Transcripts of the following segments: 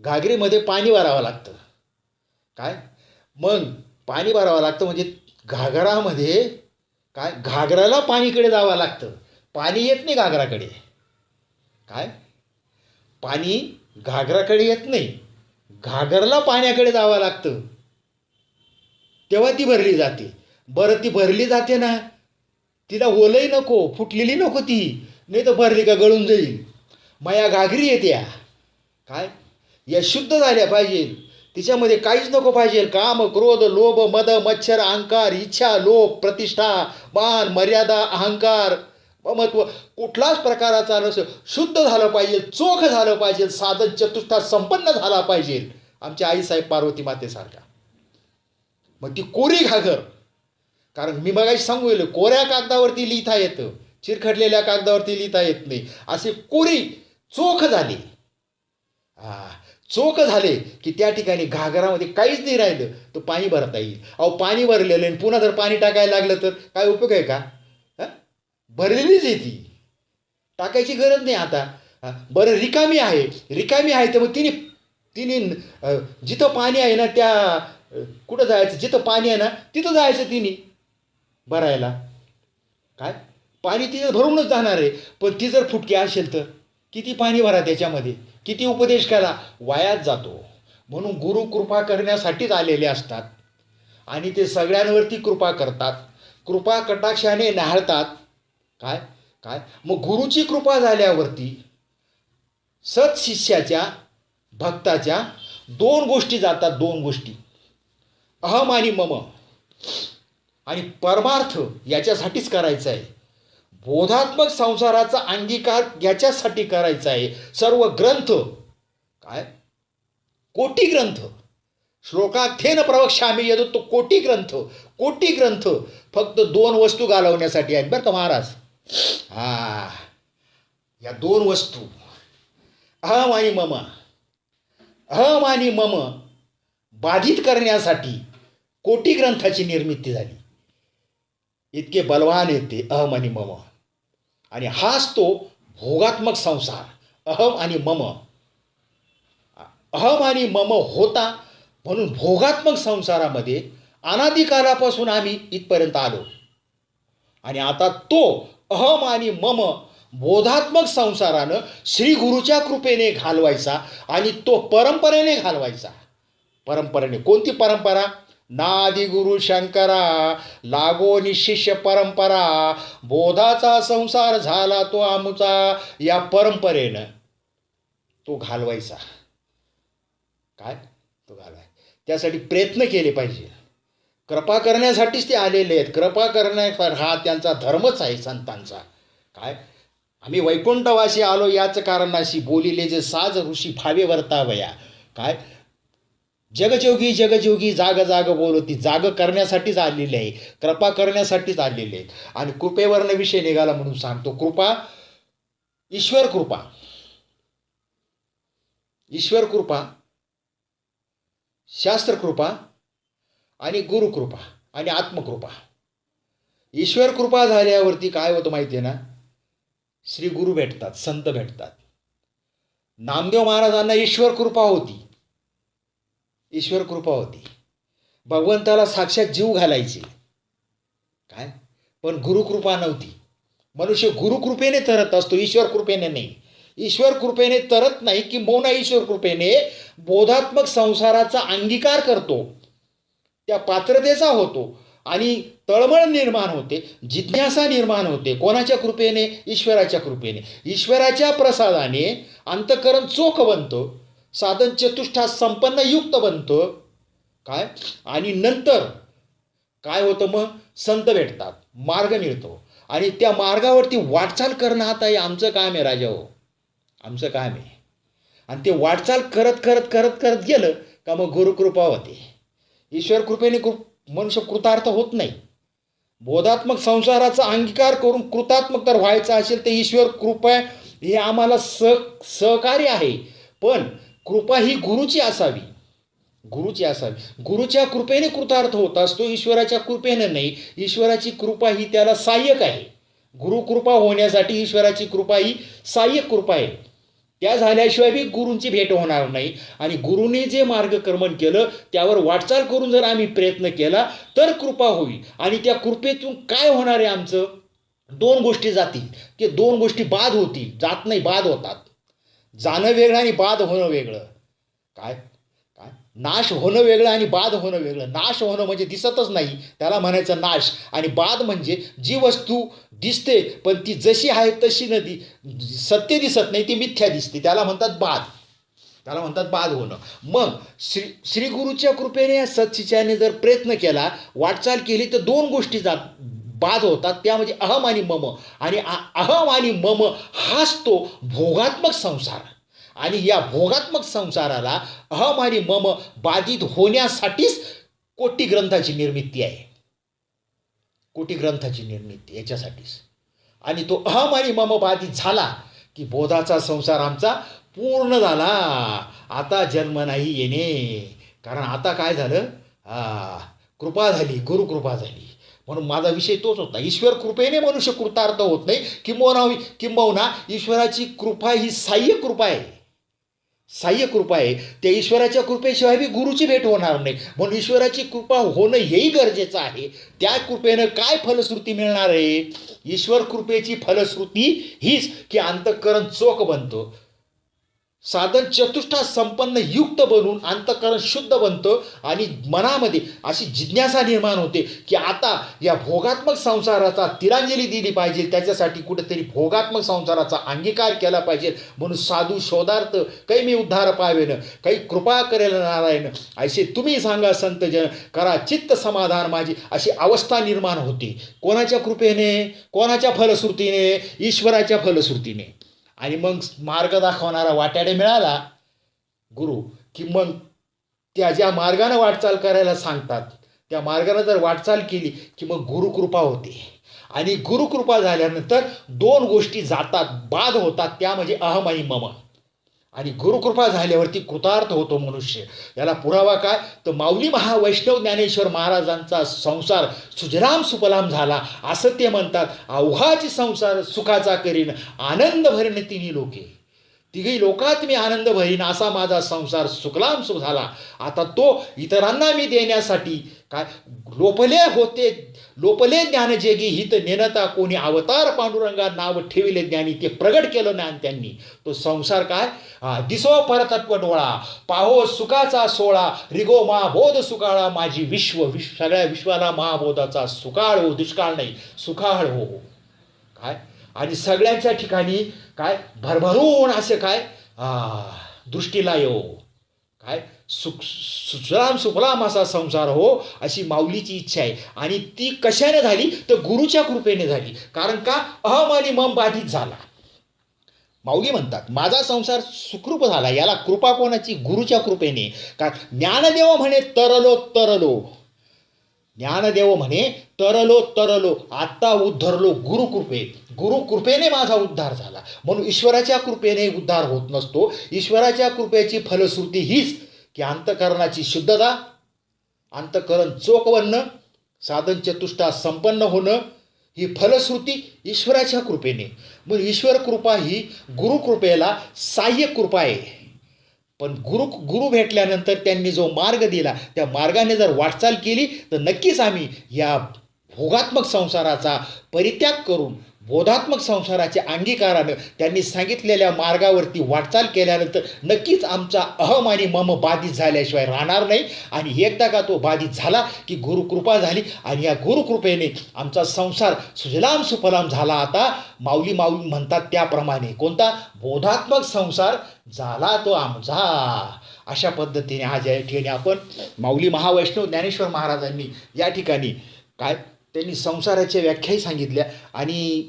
घागरीमध्ये पाणी भरावं लागतं. काय? मग पाणी भरावं लागतं म्हणजे घागरामध्ये काय? घागराला पाणीकडे जावं लागतं. पाणी येत नाही घागराकडे. काय? पाणी घागराकडे येत नाही. घागरला पाण्याकडे जावं लागतं. तेव्हा ती भरली जाते. बरं ती भरली जाते ना. तिला ओलही नको फुटलेली नको ती. नाही तर भरली का गळून जाईल. माया घागरी येत्या. काय? या शुद्ध झाल्या पाहिजे. तिच्यामध्ये काहीच नको पाहिजे. काम क्रोध लोभ मद मच्छर अहंकार इच्छा लोभ प्रतिष्ठा मान मर्यादा अहंकार महत्त्व कुठलाच प्रकाराचा नसेल शुद्ध झालं पाहिजे चोख झालं पाहिजे साधन चतुष्टा संपन्न झाला पाहिजे. आमच्या आईसाहेब पार्वती मातेसारखा मग ती कोरी घागर. कारण मी मगाशी सांगू गेलो कोऱ्या कागदावरती लिहिता येतं चिरखडलेल्या कागदावरती लिहिता येत नाही. असे कोरी चोख झाली. हा चोख झाले की त्या ठिकाणी घागरामध्ये काहीच नाही राहिलं तर पाणी भरता येईल. अहो पाणी भरलेलं आहे आणि पुन्हा जर पाणी टाकायला लागलं तर काय उपयोग आहे का? भरलेलीच आहे ती. टाकायची गरज नाही आता. हा, बरं रिकामी आहे. रिकामी आहे तर मग तिने तिने जिथं पाणी आहे ना त्या कुठं जायचं? जिथं पाणी आहे ना तिथं जायचं तिने भरायला. काय? पाणी तिथं भरूनच जाणार आहे. पण ती जर फुटकी असेल तर किती पाणी भरा त्याच्यामध्ये? किती उपदेश केला? वायात जातो. म्हणून गुरु कृपा करण्यासाठीच आलेले असतात. आणि ते सगळ्यांवरती कृपा करतात. कृपा कटाक्षाने न्याहाळतात. काय? काय? मग गुरुची कृपा झाल्यावरती सत्शिष्याच्या भक्ताच्या दोन गोष्टी जातात दोन गोष्टी. अहम आणि मम. आणि परमार्थ याच्यासाठीच करायचं आहे. बोधात्मक संसाराचा अंगीकार याच्यासाठी करायचा आहे. सर्व ग्रंथ काय? कोटी ग्रंथ. श्लोकार्थेन प्रवक्ष्यामी येतो तो कोटी ग्रंथ. कोटी ग्रंथ फक्त दोन वस्तू घालवण्यासाठी आहेत बरं का महाराज. हा या दोन वस्तू. अहम आणि मम. अहम आणि मम बाधित करण्यासाठी कोटी ग्रंथाची निर्मिती झाली. इतके बलवान येते अहम आणि मम. आणि हाच तो भोगात्मक संसार. अहम आणि मम. अहम आणि मम होता म्हणून भोगात्मक संसारामध्ये अनादिकालापासून आम्ही इथपर्यंत आलो. आणि आता तो अहम आणि मम बोधात्मक संसारानं श्री गुरुच्या कृपेने घालवायचा आणि तो परंपरेने घालवायचा. परंपरेने कोणती परंपरा? नादिगुरु शंकरा लागो निशिष्य परंपरा बोधाचा संसार झाला तो आमचा या परंपरेनं तो घालवायचा. काय? तो घालवाय. त्यासाठी प्रयत्न केले पाहिजे. कृपा करण्यासाठीच ते आलेले आहेत. कृपा करण्या हा त्यांचा धर्मच आहे संतांचा. काय? आम्ही वैकुंठवासी आलो याच कारणाशी बोलिले जे साज ऋषी भावे वर्तावया. काय? जगजोगी जगजोगी जाग जाग बोलती जाग करण्यासाठीच आलेली आहे. कृपा करण्यासाठीच आलेली आहे. आणि कृपेवरनं विषय निघाला म्हणून सांगतो. कृपा ईश्वर कृपा. ईश्वर कृपा शास्त्रकृपा आणि गुरुकृपा आणि आत्मकृपा. ईश्वर कृपा झाल्यावरती काय होतं माहिती आहे ना? श्री गुरु भेटतात संत भेटतात. नामदेव महाराजांना ईश्वर कृपा होती. ईश्वर कृपा होती. भगवंताला साक्षात जीव घालायचे. काय? पण गुरुकृपा नव्हती. मनुष्य गुरुकृपेने तरत असतो ईश्वर कृपेने नाही. ईश्वर कृपेने तरत नाही की मौना ईश्वर कृपेने बोधात्मक संसाराचा अंगीकार करतो. त्या पात्रतेचा होतो आणि तळमळ निर्माण होते जिज्ञासा निर्माण होते. कोणाच्या कृपेने? ईश्वराच्या कृपेने. ईश्वराच्या प्रसादाने अंतकरण चोख बनतं साधन चतुष्टा संपन्न युक्त बनतो. काय? आणि नंतर काय होतं मग? संत भेटतात मार्ग मिळतो. आणि त्या मार्गावरती वाटचाल करणं आता हे आमचं काम आहे राजा हो. आमचं काम आहे. आणि ते वाटचाल करत करत करत करत गेलं का मग गुरुकृपा होते. ईश्वर कृपेने कृ मनुष्य कृतार्थ होत नाही. बोधात्मक संसाराचा अंगीकार करून कृतात्मक तर व्हायचं असेल तर ईश्वर कृपा हे आम्हाला स सहकार्य आहे. पण कृपा ही गुरुची असावी. गुरुची असावी. गुरुच्या कृपेने कृतार्थ होत असतो ईश्वराच्या कृपेने नाही. ईश्वराची कृपा ही त्याला सहाय्यक आहे. गुरुकृपा होण्यासाठी ईश्वराची कृपा ही सहाय्यक कृपा आहे. त्या झाल्याशिवाय बी गुरूंची भेट होणार नाही. आणि गुरुने जे मार्गक्रमण केलं त्यावर वाटचाल करून जर आम्ही प्रयत्न केला तर कृपा होईल. आणि त्या कृपेतून काय होणार आहे आमचं? दोन गोष्टी जातील. ते दोन गोष्टी बाद होतील. जात नाही बाद होतात. जाणं वेगळं आणि बाद होणं वेगळं. काय? काय? नाश होणं वेगळं आणि बाद होणं वेगळं. नाश होणं म्हणजे दिसतच नाही. त्याला म्हणायचं नाश. आणि बाद म्हणजे जी वस्तू दिसते पण ती जशी आहे तशी न दि सत्य दिसत नाही ती मिथ्या दिसते. त्याला म्हणतात बाद. त्याला म्हणतात बाद होणं. मग श्री श्री गुरुच्या कृपेने या सत्शिच्याने जर प्रयत्न केला वाटचाल केली तर दोन गोष्टी जात बाद होतात त्या म्हणजे अहम आणि मम. आणि अहम आणि मम हाच तो भोगात्मक संसार. आणि या भोगात्मक संसाराला अहम आणि मम बाधित होण्यासाठीच कोटी ग्रंथाची निर्मिती आहे. कोटी ग्रंथाची निर्मिती याच्यासाठीच. आणि तो अहम आणि मम बाधित झाला की बोधाचा संसार आमचा पूर्ण झाला. आता जन्म नाही येणे. कारण आता काय झालं? कृपा झाली गुरुकृपा झाली. म्हणून माझा विषय तोच होता. ईश्वर कृपेने मनुष्य कृतार्थ होत नाही. किंबहुना किंबहुना ईश्वराची कृपा ही साह्य कृपा आहे. साह्य कृपा आहे. त्या ईश्वराच्या कृपेशिवाय बी गुरुची भेट होणार नाही. म्हणून ईश्वराची कृपा होणं हेही गरजेचं आहे. त्या कृपेनं काय फलश्रुती मिळणार आहे? ईश्वर कृपेची फलश्रुती हीच की अंतःकरण चोख बनतो. साधन चतुष्टा संपन्न युक्त बनून अंतकरण शुद्ध बनतं आणि मनामध्ये अशी जिज्ञासा निर्माण होते की आता या भोगात्मक संसाराचा तिरांजली दिली पाहिजे त्याच्यासाठी कुठेतरी भोगात्मक संसाराचा अंगीकार केला पाहिजे. म्हणून साधू शोधार्थ काही मी उद्धार पावेन काही कृपा करेल नारायण असे तुम्ही सांगा संत जन करा चित्त समाधान माझी अशी अवस्था निर्माण होते. कोणाच्या कृपेने? कोणाच्या फलश्रुतीने? ईश्वराच्या फलश्रुतीने. आणि मग मार्ग दाखवणारा वाट्याडे मिळाला. गुरु की मग त्या ज्या मार्गानं वाटचाल करायला सांगतात त्या मार्गानं जर वाटचाल केली की मग गुरुकृपा होते. आणि गुरुकृपा झाल्यानंतर दोन गोष्टी जातात बाद होतात त्या म्हणजे अहम आणि मम आणि गुरुकृपा झाल्यावरती कृतार्थ होतो मनुष्य. याला पुरावा काय? तर माऊली महावैष्णव ज्ञानेश्वर महाराजांचा संसार सुजलाम सुपलाम झाला असं ते म्हणतात. अवघाची संसार सुखाचा करीन आनंद भरीन तिन्ही लोके. तिघी लोकात मी आनंद भरीन असा माझा संसार सुखलाम सुख झाला. आता तो इतरांना मी देण्यासाठी काय? लोपले होते. लोपले ज्ञानजेगी हित नेनता कोणी अवतार पांडुरंगा नाव ठेविले ज्ञानी. ते प्रगट केलं ज्ञान त्यांनी. तो संसार काय? हा, दिसो परतत्व डोळा. पाहो सुखाचा सोळा रिगो महाबोध सुकाळा. माझी विश्व विश्व सगळ्या विश्वाला महाबोधाचा सुकाळ हो दुष्काळ नाही. सुखाळ हो, हो. काय? आणि सगळ्यांच्या ठिकाणी काय? भरभरून असे काय? दृष्टीला येऊ काय? सुख सुखराम सुफलाम असा संसार हो अशी माऊलीची इच्छा आहे. आणि ती कशाने झाली? तर गुरुच्या कृपेने झाली. कारण का? अहम आणि मम बाधित झाला. माऊली म्हणतात माझा संसार सुखरूप झाला. याला कृपा कोणाची? गुरुच्या कृपेने. का? ज्ञानदेव म्हणे तरलो तरलो. ज्ञानदेव म्हणे तरलो तरलो. आत्ता उद्धरलो गुरुकृपे गुरुकृपेने माझा उद्धार झाला. म्हणून ईश्वराच्या कृपेने उद्धार होत नसतो. ईश्वराच्या कृपेची फलश्रुती हीच की अंतकरणाची शुद्धता अंतकरण चोख बनणं साधन चतुष्टा संपन्न होणं ही फलश्रुती ईश्वराच्या कृपेने. मग ईश्वर कृपा ही गुरुकृपेला साह्य कृपा आहे. पण गुरु गुरु भेटल्यानंतर त्यांनी जो मार्ग दिला त्या मार्गाने जर वाटचाल केली तर नक्कीच आम्ही या भोगात्मक संसाराचा परित्याग करून बोधात्मक संसाराच्या अंगीकारानं त्यांनी सांगितलेल्या मार्गावरती वाटचाल केल्यानंतर नक्कीच आमचा अहम आणि मम बाधित झाल्याशिवाय राहणार नाही. आणि एकदा का तो बाधित झाला की गुरुकृपा झाली आणि या गुरुकृपेने आमचा संसार सुजलाम सुफलाम झाला. आता माऊली माऊली म्हणतात त्याप्रमाणे कोणता? बोधात्मक संसार झाला तो आमचा. अशा पद्धतीने आज या ठिकाणी आपण माऊली महावैष्णव ज्ञानेश्वर महाराजांनी या ठिकाणी काय त्यांनी संसाराच्या व्याख्याही सांगितल्या आणि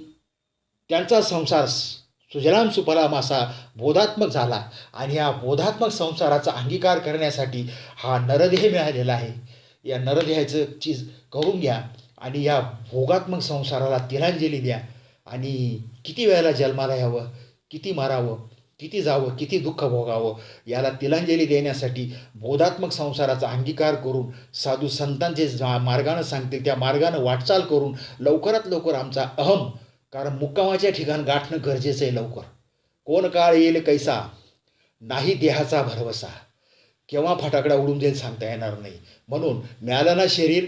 त्यांचा संसार सुजलाम सुफलाम असा बोधात्मक झाला. आणि या बोधात्मक संसाराचा अंगीकार करण्यासाठी हा नरदेह मिळालेला आहे. या नरदेहाचं चीज करून घ्या आणि या भोगात्मक संसाराला तिलांजली द्या. आणि किती वेळेला जन्माला यावं? किती मारावं? किती जावं किती दुःख भोगावं याला तिलांजली देण्यासाठी बोधात्मक संसाराचा अंगीकार करून साधू संतांचे मार्गानं सांगतील त्या मार्गानं वाटचाल करून लवकरात लवकर आमचा अहम कारण मुक्कामाच्या ठिकाण गाठणं गरजेचं आहे लवकर. कोण काळ येईल कैसा? नाही देहाचा भरवसा. केव्हा फटाकडा उडून जाईल सांगता येणार नाही. म्हणून मिळालं ना शरीर?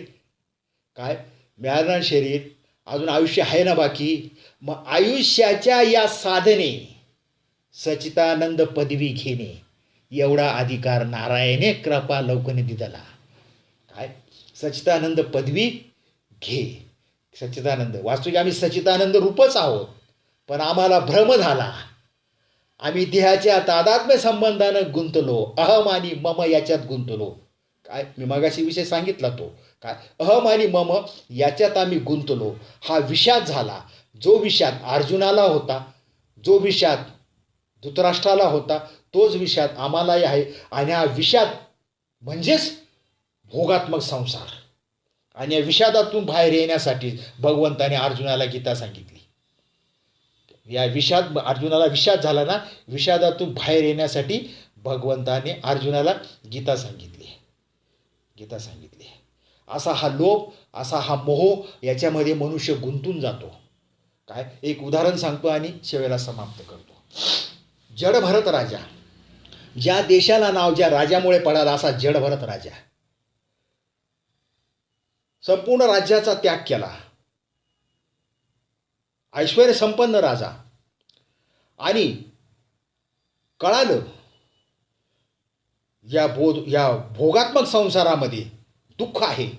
काय? मिळालं ना शरीर? अजून आयुष्य आहे ना बाकी? मग आयुष्याच्या या साधने सचितानंद पदवी घेणे. एवढा अधिकार नारायणे कृपा लौकने दिदला काय? सचितानंद पदवी घे. सच्चिदानंद वास्तविक आम्ही सचितानंद रूपच आहोत. पण आम्हाला भ्रम झाला. आम्ही देहाच्या तादात्म्य संबंधानं गुंतलो. अहम आणि मम याच्यात गुंतलो. काय? मी मगाशी विषय सांगितला तो. काय? अहम आणि मम याच्यात आम्ही गुंतलो. हा विषाद झाला. जो विषाद अर्जुनाला होता जो विषाद धृतराष्ट्राला होता तोच विषाद आम्हालाही आहे. आणि हा विषाद म्हणजेच भोगात्मक संसार. आणि या विषादातून बाहेर येण्यासाठी भगवंताने अर्जुनाला गीता सांगितली. या विषाद अर्जुनाला विषाद झाला ना विषादातून बाहेर येण्यासाठी भगवंताने अर्जुनाला गीता सांगितली. गीता सांगितली. असा हा लोभ असा हा मोह याच्यामध्ये मनुष्य गुंतून जातो. काय? एक उदाहरण सांगतो आणि शेवेला समाप्त करतो. जडभरत राजा. ज्या देशाला नाव ज्या राजामुळे पडाला असा जडभरत राजा. संपूर्ण राज्याचा त्याग केला. ऐश्वर संपन्न राजा. आणि कळालं या बोध या भोगात्मक संसारामध्ये दुःख आहे.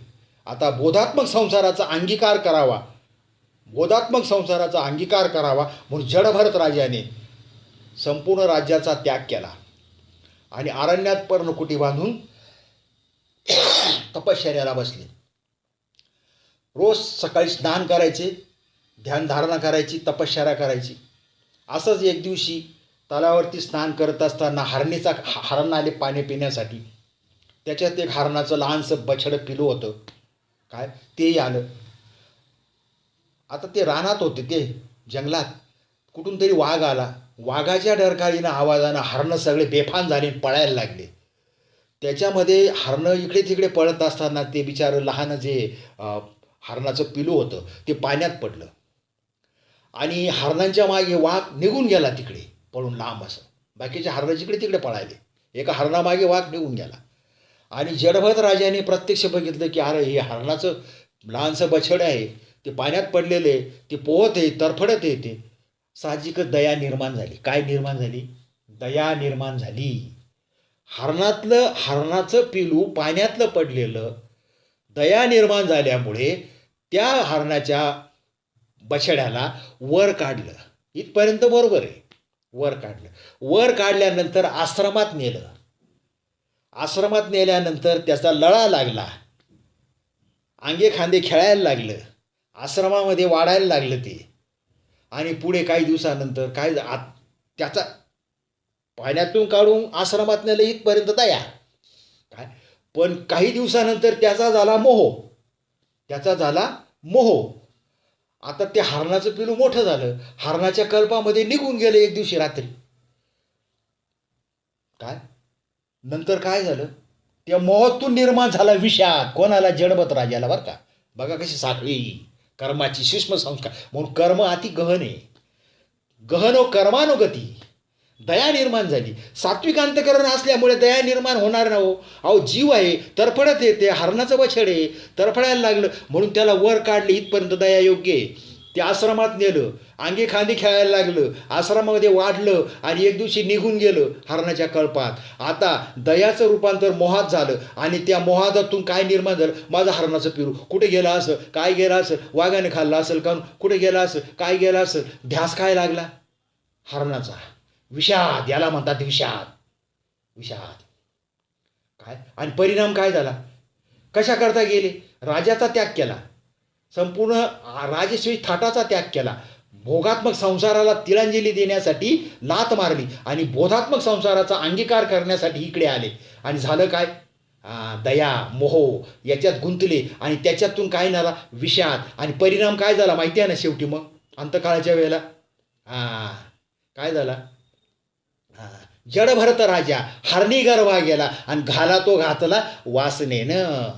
आता बोधात्मक संसाराचा अंगीकार करावा. बोधात्मक संसाराचा अंगीकार करावा म्हणून जडभरत राजाने संपूर्ण राज्याचा त्याग केला. आणि अरण्यात पर्णकुटी बांधून तपश्चर्याला बसले. रोज सकाळी स्नान करायचे ध्यानधारणा करायची तपश्चर्या करायची. असंच एक दिवशी तलावरती स्नान करत असताना हरणीचा हरण आले पाणी पिण्यासाठी. त्याच्यात एक हरणाचं लहानसं बछडं पिलू होतं. काय? तेही आलं. आता ते रानात होते ते जंगलात. कुठून तरी वाघ आला. वाघाच्या डरकाळीनं आवाजानं हरणं सगळे बेफान झाले पळायला लागले. त्याच्यामध्ये हरणं इकडे तिकडे पळत असताना ते बिचारं लहान जे हरणाचं पिलू होतं ते पाण्यात पडलं. आणि हरणांच्या मागे वाघ निघून गेला तिकडे पळून लांब असं. बाकीचे हरणं जिकडे तिकडे पळाले एका हरणामागे वाघ निघून गेला. आणि जडभद राजाने प्रत्यक्ष बघितलं की अरे हे हरणाचं लहानसं बछड आहे. ते पाण्यात पडलेलं आहे ते पोहत आहे तरफडत आहे ते. साहजिकच दया निर्माण झाली. काय निर्माण झाली? दया निर्माण झाली. हरणातलं हरणाचं पिलू पाण्यातलं पडलेलं दया निर्माण झाल्यामुळे त्या हरणाच्या बछड्याला वर काढलं. इथपर्यंत बरोबर आहे. वर काढलं. वर काढल्यानंतर आश्रमात नेलं. आश्रमात नेल्यानंतर त्याचा लळा लागला. अंगे खांदे खेळायला लागलं. आश्रमामध्ये वाढायला लागलं ते. आणि पुढे काही दिवसानंतर काय आत त्याचा पाण्यातून काढून आश्रमात नेलं इथपर्यंत दया काय? पण काही दिवसानंतर त्याचा झाला मोह. त्याचा झाला मोह. आता ते हरणाचं पिलू मोठं झालं. हरणाच्या कल्पामध्ये निघून गेलं एक दिवशी रात्री. काय? नंतर काय झालं? त्या मोहातून निर्माण झाला विषा कोणाला जडबत राजाला बरं का? बघा कशी साखळी. कर्माची सूक्ष्म संस्कार. म्हणून कर्म अति गहन. आहे गहन कर्मानुगती. दया निर्माण झाली. सात्विक अंतकरण असल्यामुळे दया निर्माण होणार ना हो. अहो जीव आहे तरफडत येते हरणाचं वछड आहे तरफडायला लागलं. म्हणून त्याला वर काढले इथपर्यंत दया योग्य आहे. ते आश्रमात नेलं. अंगी खांदी खेळायला लागलं आश्रमामध्ये वाढलं आणि एक दिवशी निघून गेलं हरणाच्या कळपात. आता दयाचं रूपांतर मोहात झालं आणि त्या मोहादातून काय निर्माण झालं? माझं हरणाचं पिरू. कुठे गेला असं काय गेला असं वाघाने खाल्लं असेल का? कुठे गेला असं काय गेला असं ध्यास काय लागला? हरणाचा. विषाद. याला म्हणतात विषाद. विषाद. काय? आणि परिणाम काय झाला? कशा करता गेले? राजाचा त्याग केला. संपूर्ण राजश्री थाटाचा त्याग केला. भोगात्मक संसाराला तिळांजली देण्यासाठी लात मारली आणि बोधात्मक संसाराचा अंगीकार करण्यासाठी इकडे आले. आणि झालं काय? दया मोह याच्यात गुंतले आणि त्याच्यातून काय झाला? विषाद. आणि परिणाम काय झाला माहिती आहे ना शेवटी मग? अंतकाळाच्या वेळेला? हा काय झाला? हा, जडभरत राजा हरणी गर्वा गेला आणि घाला तो घातला वासनेनं.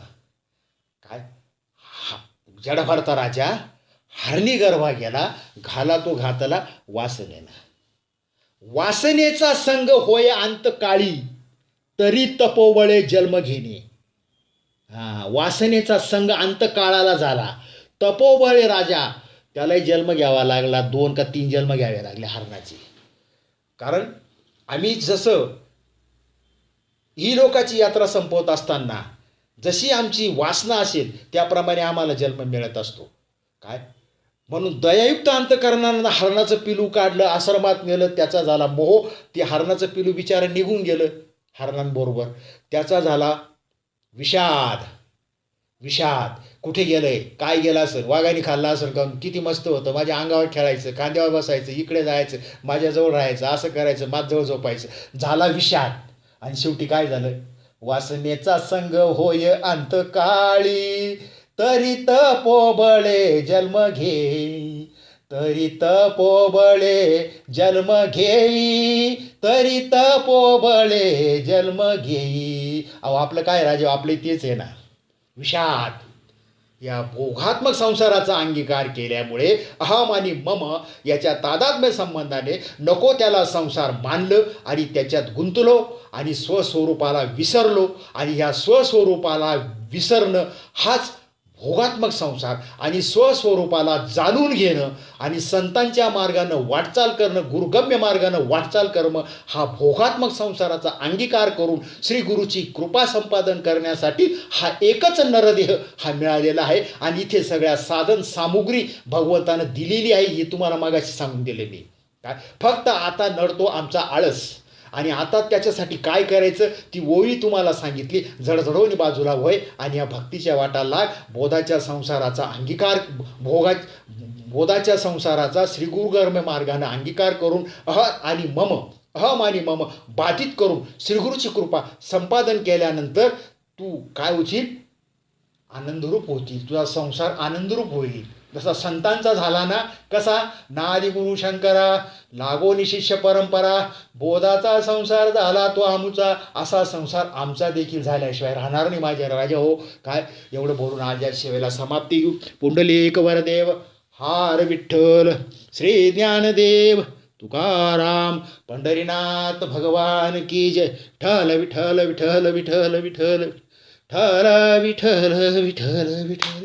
काय? हा जडभरत राजा हरणी गर्भा गेला घाला तो घातला वासनेनं वासनेचा संग होय अंत काळी तरी तपोबळे जन्म घेणे. हा वासनेचा संग अंतकाळाला झाला. तपोबळे राजा त्यालाही जन्म घ्यावा लागला दोन का तीन जन्म घ्यावे लागले हरणाचे. कारण आम्ही जसं ही लोकाची यात्रा संपवत असताना जशी आमची वासना असेल त्याप्रमाणे आम्हाला जन्म मिळत असतो. काय? म्हणून दयायुक्त अंतकरणानं हरणाचं पिलू काढलं आश्रमात नेलं त्याचा झाला मोह. ते हरणाचं पिलू बिचारं निघून गेलं हरणांबरोबर. त्याचा झाला विषाद. विषाद. कुठे गेलंय? काय गेलं असेल? वाघाने खाल्लं असेल का? किती मस्त होतं. माझ्या अंगावर खेळायचं खांद्यावर बसायचं इकडे जायचं माझ्याजवळ राहायचं असं करायचं माझ्याजवळ झोपायचं. झाला विषाद. आणि शेवटी काय झालं? वासनेचा संग होय अंतकाळी. तरी तपोबळे जन्म घे तरी तपोबळे जन्म घेई. तरी तपोबळे जन्म घेई. अहो आपलं काय राजा आपले तेच आहे ना. विषाद या भोगात्मक संसाराचा अंगीकार केल्यामुळे अहम आणि मम याच्या तादात्म्य संबंधाने नको त्याला संसार मानलं आणि त्याच्यात गुंतलो आणि स्वस्वरूपाला विसरलो आणि ह्या स्वस्वरूपाला विसरणं हाच भोगात्मक संसार आणि स्वस्वरूपाला जाणून घेणं आणि संतांच्या मार्गानं वाटचाल करणं गुरुगम्य मार्गानं वाटचाल करणं हा भोगात्मक संसाराचा अंगीकार करून श्री गुरुची कृपा संपादन करण्यासाठी हा एकच नरदेह हा मिळालेला आहे. आणि इथे सगळ्या साधन सामुग्री भगवंतानं दिलेली आहे हे तुम्हाला मागाशी सांगून दिले मी काय? फक्त आता नडतो आमचा आळस. आणि आता त्याच्यासाठी काय करायचं? ती ओळी तुम्हाला सांगितली. झडझडवून बाजूला होय आणि या भक्तीच्या वाटाला बोधाच्या संसाराचा अंगीकार भोगा बोधाच्या संसाराचा श्रीगुरुगर्म मार्गाने अंगीकार करून अह आणि मम अहम आणि मम बाधित करून श्रीगुरूची कृपा संपादन केल्यानंतर तू काय होशील? आनंदरूप होतील. तुझा संसार आनंदरूप होईल. जसा संतांचा झाला ना कसा? नादि गुरु शंकरा लागोनी शिष्य परंपरा बोधाचा संसार झाला तो आमचा असा संसार आमचा देखील झाल्याशिवाय राहणार नाही माझ्या राजा हो. काय? एवढं बोलून आज या सेवेला समाप्ती पुंडलिक वरदेव हार विठ्ठल श्री ज्ञानदेव तुकाराम पंढरीनाथ भगवान की जय. ठल विठ्ठल विठ्ठल विठ्ठल विठ्ठल ठल विठ्ठल विठ्ठल विठ्ठल